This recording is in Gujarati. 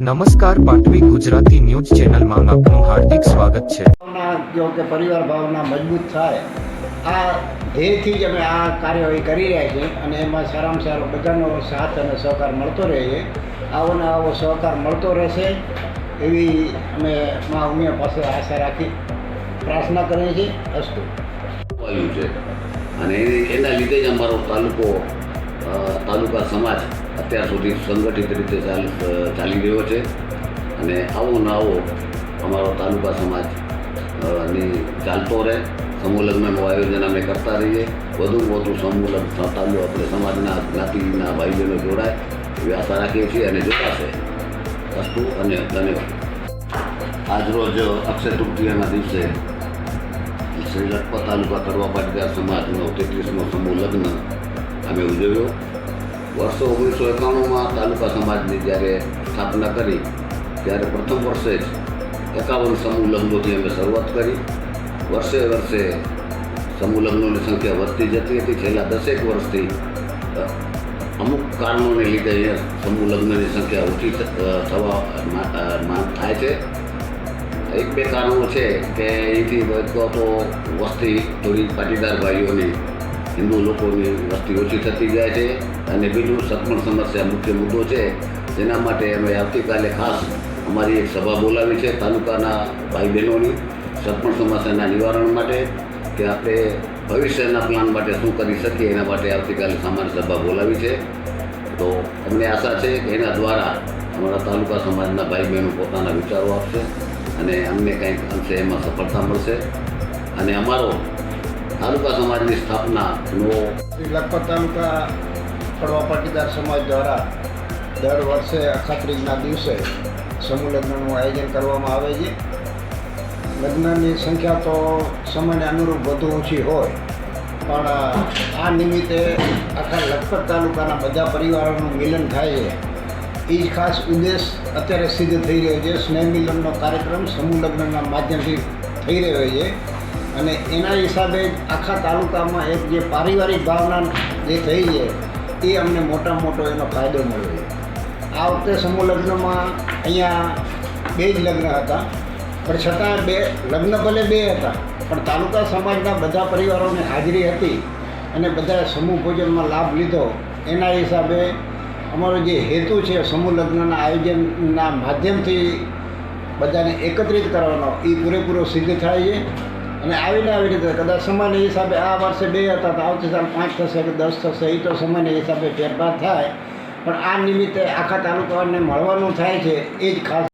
નમસ્કાર પાટવી ગુજરાતી ન્યૂઝ ચેનલમાં આપનું હાર્દિક સ્વાગત છે. જો કે પરિવાર ભાવના મજબૂત થાય આ ધ્યેયથી જ અમે આ કાર્યવાહી કરી રહ્યા છીએ અને એમાં સારામાં સારો બધાનો સાથ અને સહકાર મળતો રહે છે. આવો ને આવો સહકાર મળતો રહેશે એવી અમે મા ઉમિયા પાસે આશા રાખી પ્રાર્થના કરીએ છીએ. અસ્તુ. છે. અને એના લીધે જ અમારો તાલુકો તાલુકા સમાજ અત્યાર સુધી સંગઠિત રીતે ચાલ, ચાલી રહ્યો છે અને આવો ને આવો અમારો તાલુકા સમાજની ચાલતો રહે. સમૂહ આયોજન અમે કરતા રહીએ. વધુ વધુ સમૂહ લગ્ન તાલુ આપણે સમાજના, જ્ઞાતિના ભાઈ બહેનો જોડાય એવી આશા રાખીએ છીએ અને જોડાશે અસ્તુ અને ધન્યવાદ. આજરોજ અક્ષય તૃતીયાના દિવસે શ્રી લખપત તાલુકા કરવા પાટીદાર સમાજનો તેત્રીસમો સમૂહ લગ્ન અમે ઉજવ્યો. વર્ષો ઓગણીસો એકાણુંમાં તાલુકા સમાજની જ્યારે સ્થાપના કરી, ત્યારે પ્રથમ વર્ષે જ એકાવન સમૂહ લગ્નોથી અમે શરૂઆત કરી. વર્ષે વર્ષે સમૂહ લગ્નોની સંખ્યા વધતી જતી હતી. છેલ્લા દસેક વર્ષથી અમુક કારણોને લીધે અહીંયા સમૂહ લગ્નની સંખ્યા ઓછી થવા થાય છે. એક બે કારણો છે કે અહીંથી તો વસ્તી, થોડી પાટીદાર ભાઈઓની હિન્દુ લોકોની વસ્તી ઓછી થતી જાય છે અને બીજું સત્પણ સમસ્યા મુખ્ય મુદ્દો છે. જેના માટે અમે આવતીકાલે ખાસ અમારી એક સભા બોલાવી છે તાલુકાના ભાઈ બહેનોની સત્પણ સમસ્યાના નિવારણ માટે કે આપણે ભવિષ્યના પ્લાન માટે શું કરી શકીએ એના માટે આવતીકાલે સામાન્ય સભા બોલાવી છે. તો અમને આશા છે કે એના દ્વારા અમારા તાલુકા સમાજના ભાઈ બહેનો પોતાના વિચારો આપશે અને અમને કંઈક અંશે એમાં સફળતા મળશે. અને અમારો તાલુકા સમાજની સ્થાપના લખપત તાલુકા કડવા પાટીદાર સમાજ દ્વારા દર વર્ષે અખાત્રીજના દિવસે સમૂહ લગ્નનું આયોજન કરવામાં આવે છે. લગ્નની સંખ્યા તો સમયને અનુરૂપ વધુ ઓછી હોય, પણ આ નિમિત્તે આખા લખપત તાલુકાના બધા પરિવારોનું મિલન થાય છે. એ જ ખાસ ઉદ્દેશ અત્યારે સિદ્ધ થઈ રહ્યો છે. સ્નેહ મિલનનો કાર્યક્રમ સમૂહ લગ્નના માધ્યમથી થઈ રહ્યો છે. અને એના હિસાબે આખા તાલુકામાં એક જે પારિવારિક ભાવના જે થઈ છે, એ અમને મોટા મોટો એનો ફાયદો મળ્યો છે. આ વખતે સમૂહ લગ્નમાં અહીંયા બે જ લગ્ન હતા, પણ છતાં બે, લગ્ન ભલે બે હતા, પણ તાલુકા સમાજના બધા પરિવારોની હાજરી હતી અને બધાએ સમૂહ ભોજનમાં લાભ લીધો. એના હિસાબે અમારો જે હેતુ છે સમૂહ લગ્નના આયોજનના માધ્યમથી બધાને એકત્રિત કરવાનો, એ પૂરેપૂરો સિદ્ધ થાય છે. અને આવીને આવી રીતે કદાચ સમયના હિસાબે આ વર્ષે બે હતા તો આવતી સાલ પાંચ થશે કે દસ થશે એ તો સમયના હિસાબે ફેરફાર થાય. પણ આ નિમિત્તે આખા તાલુકાને મળવાનું થાય છે, એ જ ખાસ